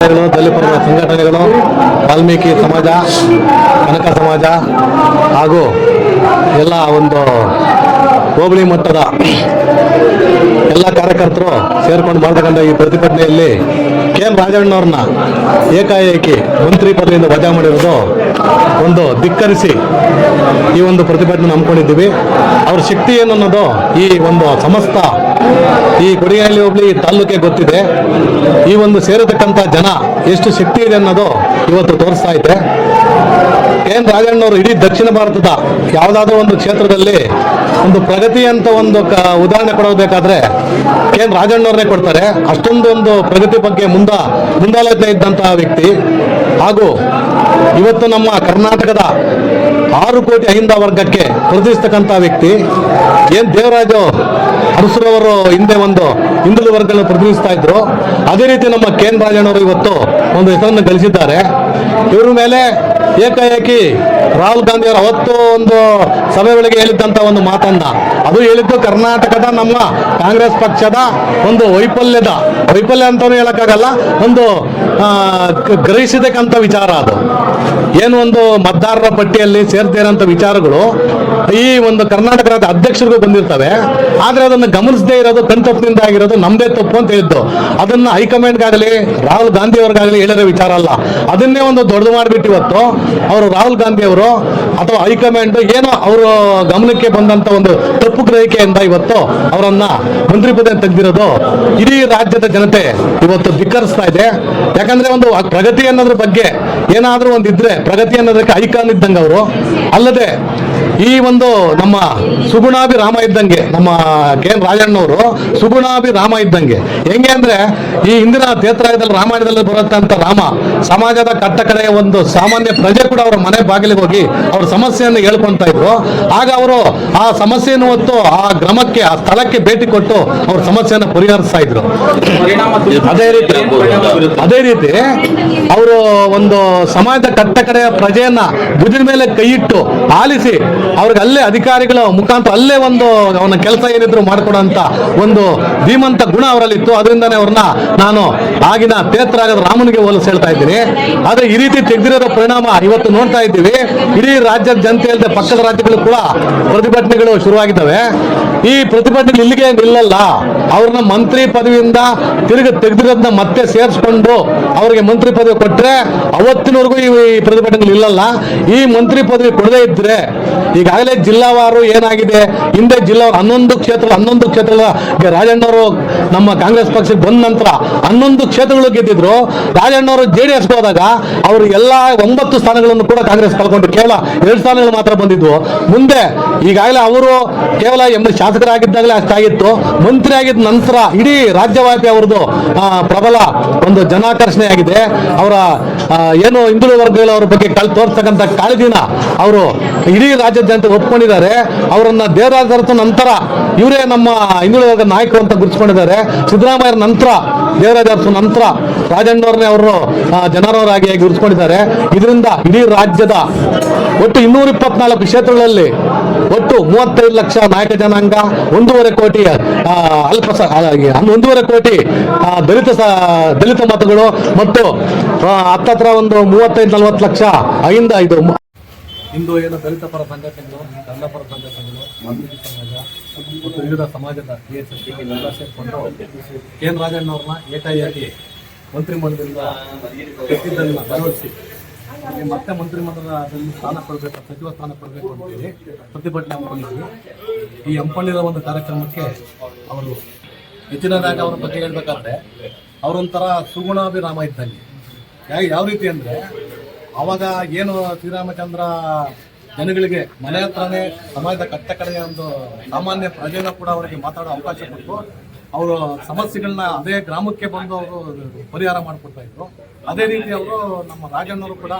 ಸಂಘಟನೆಗಳು, ದಲಿತ ಸಂಘಟನೆಗಳು, ವಾಲ್ಮೀಕಿ ಸಮಾಜ, ಕನಕ ಸಮಾಜ ಹಾಗೂ ಎಲ್ಲ ಒಂದು ಹೋಬಳಿ ಮಟ್ಟದ ಎಲ್ಲ ಕಾರ್ಯಕರ್ತರು ಸೇರ್ಕೊಂಡು ಮಾಡ್ತಕ್ಕಂಥ ಈ ಪ್ರತಿಭಟನೆಯಲ್ಲಿ ಕೆ ಎಂ ರಾಜಣ್ಣವ್ರನ್ನ ಏಕಾಏಕಿ ಮಂತ್ರಿ ಪದವಿಯಿಂದ ವಜಾ ಮಾಡಿರೋದು ಒಂದು ಧಿಕ್ಕರಿಸಿ ಈ ಒಂದು ಪ್ರತಿಭಟನೆ ನಂಬ್ಕೊಂಡಿದ್ದೀವಿ ಅವ್ರ ಶಕ್ತಿ ಏನು ಅನ್ನೋದು ಈ ಒಂದು ಸಮಸ್ತ ಈ ಕೊಡಿಗೇಹಳ್ಳಿ ಹೋಬಳಿ ತಾಲೂಕಿಗೆ ಗೊತ್ತಿದೆ. ಈ ಒಂದು ಸೇರತಕ್ಕಂಥ ಜನ ಎಷ್ಟು ಶಕ್ತಿ ಇದೆ ಅನ್ನೋದು ಇವತ್ತು ತೋರಿಸ್ತಾ ಇದೆ ಕೆ ಎನ್ ರಾಜಣ್ಣವರು ಇಡೀ ದಕ್ಷಿಣ ಭಾರತದ ಯಾವುದಾದ್ರೂ ಒಂದು ಕ್ಷೇತ್ರದಲ್ಲಿ ಒಂದು ಪ್ರಗತಿ ಅಂತ ಒಂದು ಉದಾಹರಣೆ ಕೊಡಬೇಕಾದ್ರೆ ಕೆ ಎನ್ ರಾಜಣ್ಣವ್ರನ್ನೇ ಕೊಡ್ತಾರೆ. ಅಷ್ಟೊಂದು ಒಂದು ಪ್ರಗತಿ ಬಗ್ಗೆ ಮುಂದ ಮುಂದಾಲೋಚನೆ ಇದ್ದಂತಹ ವ್ಯಕ್ತಿ. ಹಾಗೂ ಇವತ್ತು ನಮ್ಮ ಕರ್ನಾಟಕದ ಆರು ಕೋಟಿ ಅಹಿಂದ ವರ್ಗಕ್ಕೆ ಪ್ರತಿಸ್ತಕ್ಕಂಥ ವ್ಯಕ್ತಿ. ಏನು ದೇವರಾಜು ಅರಸರವರು ಹಿಂದೆ ಒಂದು ಹಿಂದುಳಿದ ವರ್ಗಗಳನ್ನು ಪ್ರತಿನಿಧಿಸ್ತಾ ಇದ್ರು. ಅದೇ ರೀತಿ ನಮ್ಮ ಕೆ ಎನ್ ರಾಜಣ್ಣವರು ಇವತ್ತು ಒಂದು ಹೆಸರನ್ನು ಗಳಿಸಿದ್ದಾರೆ. ಇವ್ರ ಮೇಲೆ ಏಕಾಏಕಿ ರಾಹುಲ್ ಗಾಂಧಿ ಅವರು ಅವತ್ತು ಒಂದು ಸಭೆ ವೇಳೆಗೆ ಹೇಳಿದ್ದಂತ ಒಂದು ಮಾತನ್ನ. ಅದು ಹೇಳಿದ್ದು ಕರ್ನಾಟಕದ ನಮ್ಮ ಕಾಂಗ್ರೆಸ್ ಪಕ್ಷದ ಒಂದು ವೈಫಲ್ಯದ, ವೈಫಲ್ಯ ಅಂತಾನು ಹೇಳಕ್ಕಾಗಲ್ಲ, ಒಂದು ಗ್ರಹಿಸಿದಕ್ಕಂತ ವಿಚಾರ ಅದು. ಏನು ಒಂದು ಮತದಾರರ ಪಟ್ಟಿಯಲ್ಲಿ ಸೇರ್ತಿರೋಂಥ ವಿಚಾರಗಳು ಈ ಒಂದು ಕರ್ನಾಟಕ ರಾಜ್ಯ ಅಧ್ಯಕ್ಷರಿಗೂ ಬಂದಿರ್ತವೆ. ಆದ್ರೆ ಅದನ್ನು ಗಮನಿಸದೇ ಇರೋದು ಕಣ್ತಪ್ಪಿನಿಂದ ಆಗಿರೋದು ನಮ್ದೇ ತಪ್ಪು ಅಂತ ಹೇಳಿದ್ದು. ಅದನ್ನ ಹೈಕಮಾಂಡ್ಗಾಗಲಿ, ರಾಹುಲ್ ಗಾಂಧಿ ಅವ್ರಿಗಾಗಲಿ ಹೇಳಿರೋ ವಿಚಾರ ಅಲ್ಲ. ಅದನ್ನೇ ಒಂದು ದೊಡ್ಡದು ಮಾಡಿಬಿಟ್ಟು ಇವತ್ತು ಅವರು ರಾಹುಲ್ ಗಾಂಧಿ ಅವರು ಅಥವಾ ಹೈಕಮಾಂಡ್ ಏನೋ ಅವರು ಗಮನಕ್ಕೆ ಬಂದಂತ ಒಂದು ತಪ್ಪು ಗ್ರಹಿಕೆಯಿಂದ ಇವತ್ತು ಅವರನ್ನ ಮಂತ್ರಿ ಪದ ತೆಗೆದಿರೋದು ಇಡೀ ರಾಜ್ಯದ ಜನತೆ ಇವತ್ತು ಧಿಕ್ಕರಿಸ್ತಾ ಇದೆ. ಯಾಕಂದ್ರೆ ಒಂದು ಪ್ರಗತಿ ಅನ್ನೋದ್ರ ಬಗ್ಗೆ ಏನಾದ್ರೂ ಒಂದು ಇದ್ರೆ ಪ್ರಗತಿ ಅನ್ನೋದಕ್ಕೆ ಐಕಾನ್ ಇದ್ದಂಗೆ ಅವರು. ಅಲ್ಲದೆ ಈ ಒಂದು ನಮ್ಮ ಸುಗುಣಾಭಿ ರಾಮ ಇದ್ದಂಗೆ ನಮ್ಮ ಕೆ ಎನ್ ರಾಜಣ್ಣವರು ಸುಗುಣಾಭಿ ರಾಮ ಇದ್ದಂಗೆ. ಹೆಂಗೆ ಅಂದ್ರೆ ಈ ಹಿಂದಿನ ತೇತ್ರಾಯದಲ್ಲಿ ರಾಮಾಯಣದಲ್ಲಿ ಬರುತ್ತಂತ ರಾಮ ಸಮಾಜದ ಕಟ್ಟ ಕಡೆಯ ಒಂದು ಸಾಮಾನ್ಯ ಪ್ರಜೆ ಕೂಡ ಅವರ ಮನೆ ಬಾಗಿಲಿಗೆ ಹೋಗಿ ಅವ್ರ ಸಮಸ್ಯೆಯನ್ನು ಹೇಳ್ಕೊಂತ ಇದ್ರು. ಆಗ ಅವರು ಆ ಸಮಸ್ಯೆಯನ್ನು ಹೊತ್ತು ಆ ಗ್ರಾಮಕ್ಕೆ ಆ ಸ್ಥಳಕ್ಕೆ ಭೇಟಿ ಕೊಟ್ಟು ಅವ್ರ ಸಮಸ್ಯೆಯನ್ನು ಪರಿಹರಿಸ್ತಾ ಇದ್ರು. ಅದೇ ರೀತಿ ಅದೇ ರೀತಿ ಅವರು ಒಂದು ಸಮಾಜದ ಕಟ್ಟ ಕಡೆಯ ಪ್ರಜೆಯನ್ನ ಭುಜದ ಮೇಲೆ ಕೈ ಇಟ್ಟು ಆಲಿಸಿ ಅವ್ರಿಗೆ ಅಲ್ಲೇ ಅಧಿಕಾರಿಗಳ ಮುಖಾಂತರ ಅಲ್ಲೇ ಒಂದು ಅವನ ಕೆಲಸ ಏನಿದ್ರು ಮಾಡಿಕೊಡುವಂತ ಒಂದು ಧೀಮಂತ ಗುಣ ಅವರಲ್ಲಿತ್ತು. ಅದರಿಂದನೇ ಅವ್ರನ್ನ ನಾನು ಆಗಿನ ತೇತ್ರಾಗದ ರಾಮನಿಗೆ ಹೋಲಿಸ್ ಹೇಳ್ತಾ ಇದ್ದೀನಿ. ಆದ್ರೆ ಈ ರೀತಿ ತೆಗೆದಿರೋ ಪರಿಣಾಮ ಇವತ್ತು ನೋಡ್ತಾ ಇದ್ದೀವಿ. ಇಡೀ ರಾಜ್ಯದ ಜನತೆ ಅಲ್ಲದೆ ಪಕ್ಕದ ರಾಜ್ಯಗಳು ಕೂಡ ಪ್ರತಿಭಟನೆಗಳು ಶುರುವಾಗಿದ್ದಾವೆ. ಈ ಪ್ರತಿಭಟನೆ ಇಲ್ಲಿಗೆ ನಿಲ್ಲಲ್ಲ. ಅವ್ರನ್ನ ಮಂತ್ರಿ ಪದವಿಯಿಂದ ತಿರುಗಿ ತೆಗೆದಿರೋದನ್ನ ಮತ್ತೆ ಸೇರಿಸ್ಕೊಂಡು ಅವರಿಗೆ ಮಂತ್ರಿ ಪದವಿ ಕೊಟ್ಟರೆ ಅವತ್ತಿನವರೆಗೂ ಈ ಪ್ರತಿಭಟನೆಗಳು ಇಲ್ಲಲ್ಲ. ಈ ಮಂತ್ರಿ ಪದವಿ ಕೊಡದೇ ಇದ್ರೆ ಈಗಾಗಲೇ ಜಿಲ್ಲಾವಾರು ಏನಾಗಿದೆ? ಹಿಂದೆ ಜಿಲ್ಲಾವಾರು ಹನ್ನೊಂದು ಕ್ಷೇತ್ರ ಹನ್ನೊಂದು ಕ್ಷೇತ್ರಗಳ ರಾಜಣ್ಣವರು ನಮ್ಮ ಕಾಂಗ್ರೆಸ್ ಪಕ್ಷಕ್ಕೆ ಬಂದ ನಂತರ ಹನ್ನೊಂದು ಕ್ಷೇತ್ರಗಳು ಗೆದ್ದಿದ್ರು. ರಾಜಣ್ಣವರು ಜೆ ಡಿ ಎಸ್ ಹೋದಾಗ ಅವರು ಎಲ್ಲ ಒಂಬತ್ತು ಸ್ಥಾನಗಳನ್ನು ಕೂಡ ಕಾಂಗ್ರೆಸ್ ಕಳ್ಕೊಂಡು ಕೇವಲ ಎರಡು ಸ್ಥಾನಗಳು ಮಾತ್ರ ಬಂದಿದ್ವು. ಮುಂದೆ ಈಗಾಗಲೇ ಅವರು ಕೇವಲ ಎಂಬ ಶಾಸಕರಾಗಿದ್ದಾಗಲೇ ಅಷ್ಟಾಗಿತ್ತು. ಮಂತ್ರಿ ಆಗಿದ್ದ ನಂತರ ಇಡೀ ರಾಜ್ಯವ್ಯಾಪಿ ಅವ್ರದ್ದು ಆ, ಪ್ರಬಲ ಒಂದು ಜನಾಕರ್ಷಣೆ ಆಗಿದೆ ಅವರ ಏನು ಹಿಂದುಳಿದ ಅವ್ರ ಬಗ್ಗೆ ಕಳ್ ತೋರ್ತಕ್ಕಂಥ ಕಾಳಜಿನ ಅವರು ಇಡೀ ರಾಜ್ಯಾದ್ಯಂತ ಒಪ್ಕೊಂಡಿದ್ದಾರೆ. ಅವರನ್ನ ದೇವರಾಜ ನಂತರ ಇವರೇ ನಮ್ಮ ಹಿಂದುಳಿದ ವರ್ಗ ನಾಯಕರು ಅಂತ ಗುರುತಿಸ್ಕೊಂಡಿದ್ದಾರೆ. ಸಿದ್ದರಾಮಯ್ಯರ ನಂತರ ದೇವರಾಜ ಅರಸು ನಂತರ ರಾಜಣ್ಣವ್ರನ್ನೇ ಅವರು ಜನರವರಾಗಿ ಗುರುತಿಸ್ಕೊಂಡಿದ್ದಾರೆ. ಇದರಿಂದ ಇಡೀ ರಾಜ್ಯದ ಒಟ್ಟು ಇನ್ನೂರ ಇಪ್ಪತ್ನಾಲ್ಕು ಕ್ಷೇತ್ರಗಳಲ್ಲಿ ಒಟ್ಟು ಮೂವತ್ತೈದು ಲಕ್ಷ ನಾಯಕ ಜನಾಂಗ, ಒಂದೂವರೆ ಕೋಟಿ ಅಲ್ಪ ಒಂದೂವರೆ ಕೋಟಿ ದಲಿತ ದಲಿತ ಮತಗಳು, ಮತ್ತು ಹತ್ತತ್ರ ಒಂದು ಮೂವತ್ತೈದು ನಲವತ್ತು ಲಕ್ಷ ಐಂದ ಇದು ಇಂದು ಏನು ದಲಿತ ಪರ ಸಂಘಟನೆಗಳು ಕನ್ನಡ ಪರ ಸಂಘಟನೆಗಳು ವಾಲ್ಮೀಕಿ ಸಮಾಜ, ಮತ್ತು ವಿವಿಧ ಸಮಾಜದ ಎಲ್ಲ ಸೇರಿಕೊಂಡು ಕೆ ಎನ್ ರಾಜಣ್ಣವ್ರನ್ನ ಏಕಾಏಕಿ ಮಂತ್ರಿಮಂಡಲದಿಂದ ಕೆತ್ತಿದ್ದನ್ನು ಭರವಸೆ ಮತ್ತೆ ಮಂತ್ರಿಮಂಡಲದಲ್ಲಿ ಸ್ಥಾನ ಕೊಡಬೇಕು, ಸಚಿವ ಸ್ಥಾನ ಕೊಡಬೇಕು ಅಂತೇಳಿ ಪ್ರತಿಭಟನೆ ಹಮ್ಮಿಕೊಂಡಿದ್ವಿ ಈ ಹಮ್ಮಿಕೊಂಡಿರೋ ಒಂದು ಕಾರ್ಯಕ್ರಮಕ್ಕೆ ಅವರು ಹೆಚ್ಚಿನದಾಗಿ ಅವ್ರ ಬಗ್ಗೆ ಹೇಳಬೇಕಾದ್ರೆ ಅವರೊಂಥರ ಸುಗುಣಾಭಿರಾಮ ಇದ್ದಂಗೆ. ಯಾ- ಯಾವ ರೀತಿ ಅಂದರೆ ಅವಾಗ ಏನು ಶ್ರೀರಾಮಚಂದ್ರ ಜನಗಳಿಗೆ ಮನೆ ಹತ್ರನೇ ಸಮಾಜದ ಕಟ್ಟ ಕಡೆಯ ಒಂದು ಸಾಮಾನ್ಯ ಪ್ರಜೆನ ಕೂಡ ಅವರಿಗೆ ಮಾತಾಡೋ ಅವಕಾಶ ಕೊಟ್ಟು ಅವರು ಸಮಸ್ಯೆಗಳನ್ನ ಅದೇ ಗ್ರಾಮಕ್ಕೆ ಬಂದು ಅವರು ಪರಿಹಾರ ಮಾಡಿಕೊಡ್ತಾ ಇದ್ರು. ಅದೇ ರೀತಿ ಅವರು ನಮ್ಮ ರಾಜಣ್ಣವರು ಕೂಡ